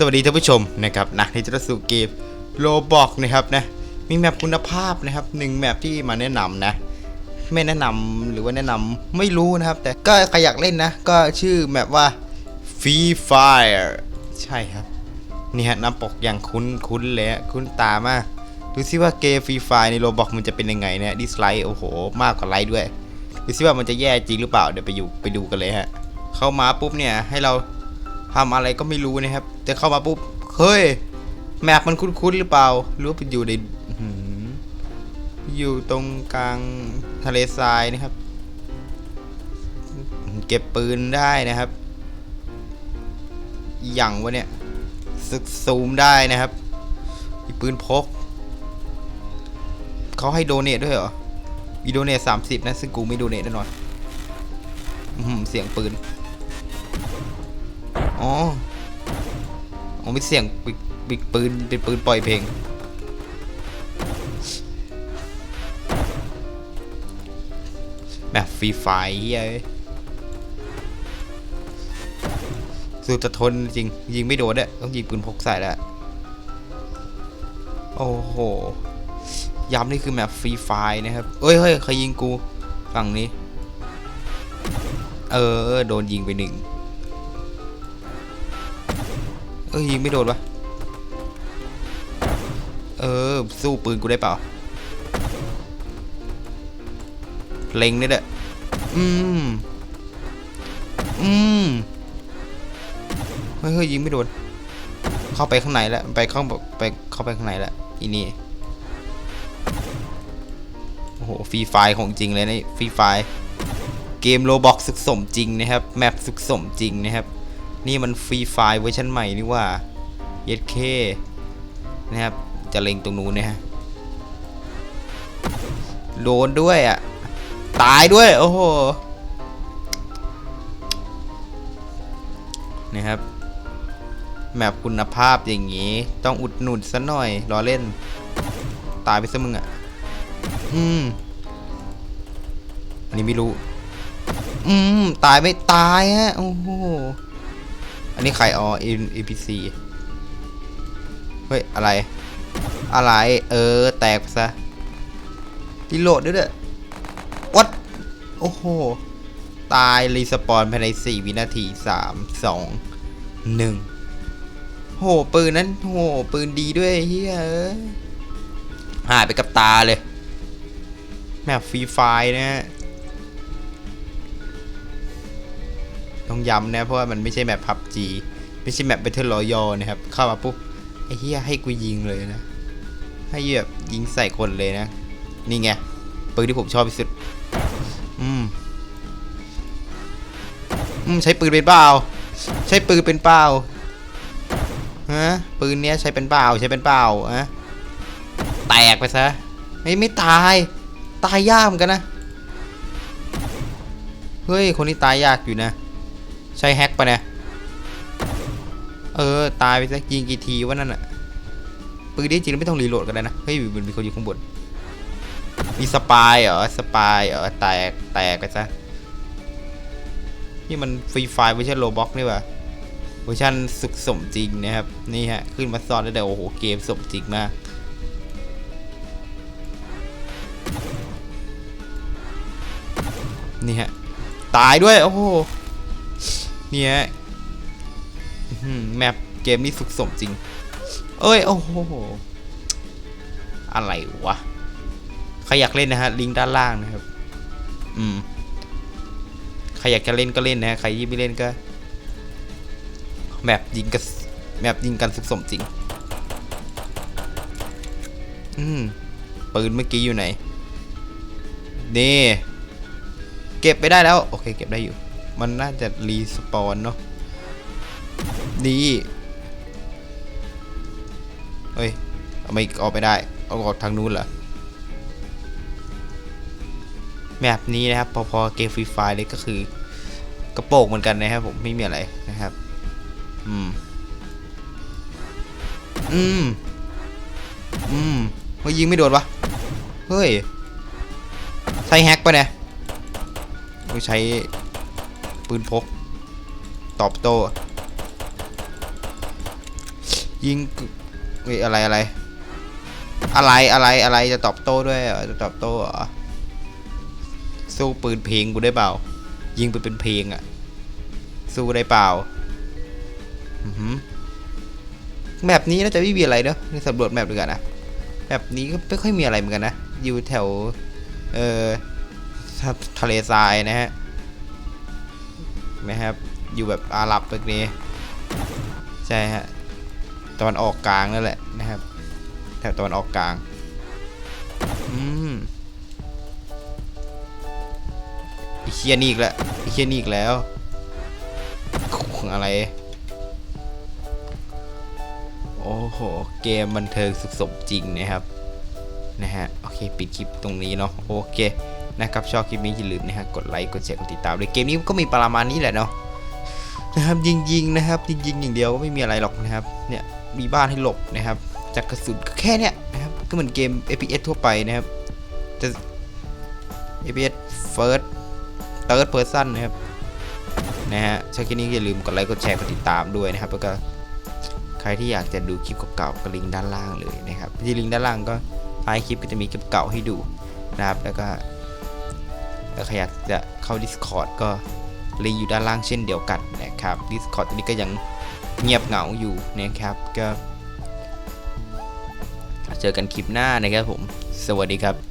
สวัสดีท่านผู้ชมนะครับนะที่จะสู่เกมโลบอกนะครับนะมีแมปคุณภาพนะครับหนึ่งแมปที่มาแนะนำนะ ไม่แนะนำหรือว่าแนะนำไม่รู้นะครับ แต่ก็ใครอยากเล่นนะ ก็ชื่อแมปว่า Free Fire ใช่ครับนี่ฮะน้ำปกอย่างคุ้นคุ้นเลยฮะคุ้นตามากดูซิว่าเกมฟรีไฟในโลบอกมันจะเป็นยังไงเนี่ยดิสไลค์โอ้โห มากกว่าไลค์ด้วยดูซิว่ามันจะแย่จริงหรือเปล่าเดี๋ยวไปอยู่ไปดูกันเลยฮะเข้ามาปุ๊บเนี่ยให้เราทำอะไรก็ไม่รู้นะครับ แต่เข้ามาปุ๊บ เฮ้ย แมปมันคุ้นๆหรือเปล่า หรือว่ามันอยู่ในอยู่ตรงกลางทะเลทรายนะครับ เก็บปืนได้นะครับอย่างวะเนี่ยซึกซูมได้นะครับมีปืนพก เขาให้โดเนทด้วยเหรอมีโดเนทสามสิบนะ ซึ่งกูไม่โดเนทแน่นอนเสียงปืน อ๋อ อ๋อมีเสียงปิกปิกปืนเป็นปืนปล่อยเพลง แบบฟรีไฟเฮ้ยสู้จะทนจริง ยิงไม่โดนเนี่ยต้องยิงปืนพกใส่แล้ว โอ้โห ย้ำนี่คือแมปฟรีไฟนะครับ เอ้ยเฮ้ยใครยิงกู ฝั่งนี้ เออ โดนยิงไปหนึ่ง เอ้ยยิงไม่โดนวะเออ สู้ปืนกูได้เปล่าเล็งนี่แหละอืม อืมเฮ้ยเฮ้ยยิงไม่โดน เข้าไปข้างในแล้ว ไปเข้าไปเข้าไปข้างในแล้ว อีนี่ โอ้โห ฟรีไฟของจริงเลยนี่ฟรีไฟ เกมโลบอกสุกสมจริงนะครับ แมปสุกสมจริงนะครับ นี่มันฟรีไฟล์เวอร์ชันใหม่นี่ว่าเยดเคนะครับ จะเล็งตรงนู้นนะฮะ โดนด้วยอะ ตายด้วย โอ้โห นะครับ แมปคุณภาพอย่างงี้ ต้องอุดหนุนซะหน่อย รอเล่น ตายไปซะมึงอะ อืม อันนี้ไม่รู้ อืม ตายไม่ตายฮะ โอ้โห อันนี้ใครอ๋อ NPC เฮ้ย อะไร อะไร เออ แตกไปซะรีโหลดด้วยเด้อวัดโอ้โห ตายรีสปอนภายใน 4 วินาที 3 2 1 โห ปืนนั้น โห ปืนดีด้วยเฮียเอ้ยหายไปกับตาเลย แมปฟรีไฟนะฮะ ต้องย้ำนะ เพราะว่ามันไม่ใช่แมปพับจีไม่ใช่แมปเบทเทิลรอยนะครับ เข้ามาปุ๊บไอ้เฮียให้กูยิงเลยนะ ให้แบบยิงใส่คนเลยนะ นี่ไงปืนที่ผมชอบที่สุด อืม อืมใช้ปืนเป็นเปล่า ใช้ปืนเป็นเปล่าฮะปืนเนี้ยใช้เป็นเปล่าใช้เป็นเปล่าฮะแตกไปซะเฮ้ยไม่ตาย ตายยากเหมือนกันนะ เฮ้ย คนนี้ตายยากอยู่นะ ใช้แฮกปะเนี่ย เออ ตายไปซะยิงกี่ทีวะนั่นอะปืนนี้จริงไม่ต้องรีโหลดกันเลยนะ เฮ้ยมันมีคนอยู่ข้างบน มีสปายเหรอ สปายเหรอ แตก แตกไปซะ นี่มันฟรีไฟล์เวอร์ชันโลบ็อกนี่หว่าเวอร์ชันสุกสมจริงนะครับ นี่ฮะ ขึ้นมาซ้อนได้แต่โอ้โห เกมสมจริงมากนี่ฮะ ตายด้วย โอ้โห เนี่ยแมปเกมนี้สุกสมจริง เอ้ย โอ้โห อะไรวะ ใครอยากเล่นนะฮะ ลิงก์ด้านล่างนะครับ อืม ใครอยากจะเล่นก็เล่นนะใครที่ไม่เล่นก็ แมปยิงกันแมปยิงกันสุกสมจริง อืม ปืนเมื่อกี้อยู่ไหน นี่ เก็บไปได้แล้ว โอเค เก็บได้อยู่ มันน่าจะรีสปอนเนาะดีเฮ้ยเอาไม่ออกไปได้เอาออกทางนู้นเหรอแบบนี้นะครับพอๆเกมฟรีไฟเลยก็คือกระโปรงเหมือนกันนะครับผมไม่มีอะไรนะครับ อืม อืม อืมเฮ้ยยิงไม่โดนวะ เฮ้ย ใช้แฮกปะเนี่ยใช้ ปืนพก ตอบโต้ ยิงเฮ้ยอะไรอะไร อะไรอะไรอะไรจะตอบโต้ด้วยจะตอบโต้เหรอ สู้ปืนเพลงกูได้เปล่า ยิงไปเป็นเพลงอะสู้ได้เปล่าแมปนี้น่าจะไม่มีอะไรเนอะนี่สำรวจแมปดีกว่านะแมปนี้ก็ไม่ค่อยมีอะไรเหมือนกันนะ อยู่แถว เอ่อทะเลทรายนะฮะ นะครับ อยู่แบบอาหรับแบบนี้ ใช่ฮะตะวันออกกลางนั่นแหละนะครับแถวตะวันออกกลางอืมไอีเคียนี่อีกแล้วไอีเคียนี่อีกแล้วของอะไร โอ้โห เกมบันเทิงสุขสมจริงนะครับ นะฮะ โอเค ปิดคลิปตรงนี้เนาะ โอเค นะครับชอบคลิปนี้อย่าลืมนะฮะกดไลค์กดแชร์กดติดตามด้วยเกมนี้ก็มีประมาณนี้แหละเนาะนะครับยิงๆนะครับยิงๆอย่างเดียวก็ไม่มีอะไรหรอกนะครับเนี่ยมีบ้านให้หลบนะครับจากกระสุนแค่เนี้ยนะครับก็เหมือนเกม FPS ทั่วไปนะครับจะ FPS First Third Person นะครับนะฮะชอบคลิปนี้อย่าลืมกดไลค์กดแชร์กดติดตามด้วยนะครับแล้วก็ใครที่อยากจะดูคลิปเก่าๆก็ลิงก์ด้านล่างเลยนะครับที่ลิงก์ด้านล่างก็ท้ายคลิปก็จะมีคลิปเก่าให้ดูนะครับแล้วก็ ถ้าใครอยากจะเข้า Discord ก็ลิงก์อยู่ด้านล่างเช่นเดียวกันนะครับ Discord ตัวนี้ก็ยังเงียบเหงาอยู่นะครับก็เจอกันคลิปหน้านะครับผม สวัสดีครับ